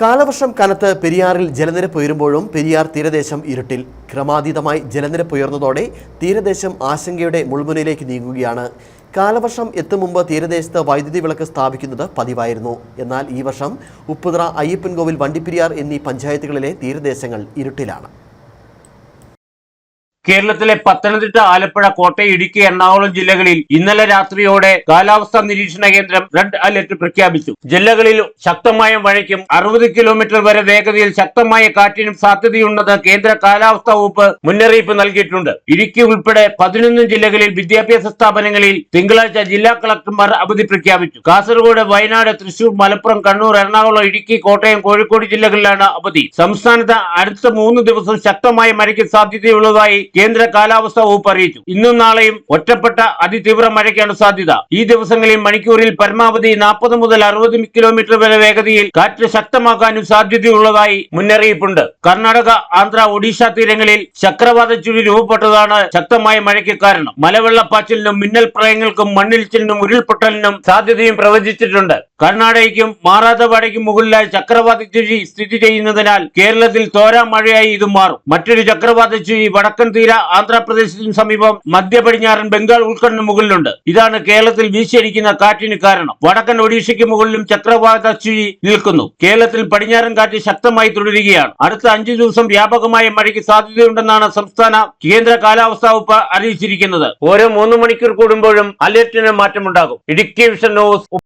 കാലവർഷം കനത്ത് പെരിയാറിൽ ജലനിരപ്പ് ഉയരുമ്പോഴും പെരിയാർ തീരദേശം ഇരുട്ടിൽ. ക്രമാതീതമായി ജലനിരപ്പ് ഉയർന്നതോടെ തീരദേശം ആശങ്കയുടെ മുൾമുനയിലേക്ക് നീങ്ങുകയാണ്. കാലവർഷം എത്തും മുമ്പ് തീരദേശത്ത് വൈദ്യുതി വിളക്ക് സ്ഥാപിക്കുന്നത് പതിവായിരുന്നു. എന്നാൽ ഈ വർഷം ഉപ്പുതറ അയ്യപ്പൻകോവിൽ വണ്ടിപ്പെരിയാർ എന്നീ പഞ്ചായത്തുകളിലെ തീരദേശങ്ങൾ ഇരുട്ടിലാണ്. കേരളത്തിലെ പത്തനംതിട്ട ആലപ്പുഴ കോട്ടയം ഇടുക്കി എറണാകുളം ജില്ലകളിൽ ഇന്നലെ രാത്രിയോടെ കാലാവസ്ഥാ നിരീക്ഷണ കേന്ദ്രം റെഡ് അലർട്ട് പ്രഖ്യാപിച്ചു. ജില്ലകളിൽ ശക്തമായ മഴയ്ക്കും അറുപത് കിലോമീറ്റർ വരെ വേഗതയിൽ ശക്തമായ കാറ്റിനും സാധ്യതയുണ്ടെന്ന് കേന്ദ്ര കാലാവസ്ഥാ വകുപ്പ് മുന്നറിയിപ്പ് നൽകിയിട്ടുണ്ട്. ഇടുക്കി ഉൾപ്പെടെ പതിനൊന്ന് ജില്ലകളിൽ വിദ്യാഭ്യാസ സ്ഥാപനങ്ങളിൽ തിങ്കളാഴ്ച ജില്ലാ കളക്ടർമാർ അവധി പ്രഖ്യാപിച്ചു. കാസർഗോഡ് വയനാട് തൃശൂർ മലപ്പുറം കണ്ണൂർ എറണാകുളം ഇടുക്കി കോട്ടയം കോഴിക്കോട് ജില്ലകളിലാണ് അവധി. സംസ്ഥാനത്ത് അടുത്ത മൂന്ന് ദിവസം ശക്തമായ മഴയ്ക്ക് സാധ്യതയുള്ളതായി കേന്ദ്ര കാലാവസ്ഥാ വകുപ്പ് അറിയിച്ചു. ഇന്നും നാളെയും ഒറ്റപ്പെട്ട അതിതീവ്ര മഴയ്ക്കാണ് സാധ്യത. ഈ ദിവസങ്ങളിൽ മണിക്കൂറിൽ പരമാവധി നാൽപ്പത് മുതൽ അറുപത് കിലോമീറ്റർ വരെ വേഗതയിൽ കാറ്റ് ശക്തമാക്കാനും സാധ്യതയുള്ളതായി മുന്നറിയിപ്പുണ്ട്. കർണാടക ആന്ധ്ര ഒഡീഷ തീരങ്ങളിൽ ചക്രവാത ചുഴി രൂപപ്പെട്ടതാണ് ശക്തമായ മഴയ്ക്ക് കാരണം. മലവെള്ളപ്പാച്ചിലിനും മിന്നൽ പ്രളയങ്ങൾക്കും മണ്ണിടിച്ചിലിനും ഉരുൾപൊട്ടലിനും സാധ്യതയും പ്രവചിച്ചിട്ടുണ്ട്. കർണാടകയ്ക്കും മാറാത്തവാടയ്ക്കും മുകളിലായി ചക്രവാത ചുഴി സ്ഥിതി ചെയ്യുന്നതിനാൽ കേരളത്തിൽ തോരാ മഴയായി ഇത് മാറും. മറ്റൊരു ചക്രവാത ചുഴി വടക്കൻ തീര ആന്ധ്രാപ്രദേശിന് സമീപം മധ്യ പടിഞ്ഞാറൻ ബംഗാൾ ഉൾക്കടലിന് മുകളിലുണ്ട്. ഇതാണ് കേരളത്തിൽ വീശിയടിക്കുന്ന കാറ്റിന് കാരണം. വടക്കൻ ഒഡീഷയ്ക്ക് മുകളിലും ചക്രവാത ചുഴി നിൽക്കുന്നു. കേരളത്തിൽ പടിഞ്ഞാറൻ കാറ്റ് ശക്തമായി തുടരുകയാണ്. അടുത്ത അഞ്ചു ദിവസം വ്യാപകമായ മഴയ്ക്ക് സാധ്യതയുണ്ടെന്നാണ് സംസ്ഥാന കേന്ദ്ര കാലാവസ്ഥാ വകുപ്പ് അറിയിച്ചിരിക്കുന്നത്. ഓരോ മൂന്ന് മണിക്കൂർ കൂടുമ്പോഴും അലർട്ടിന് മാറ്റമുണ്ടാകും. Idukki vision news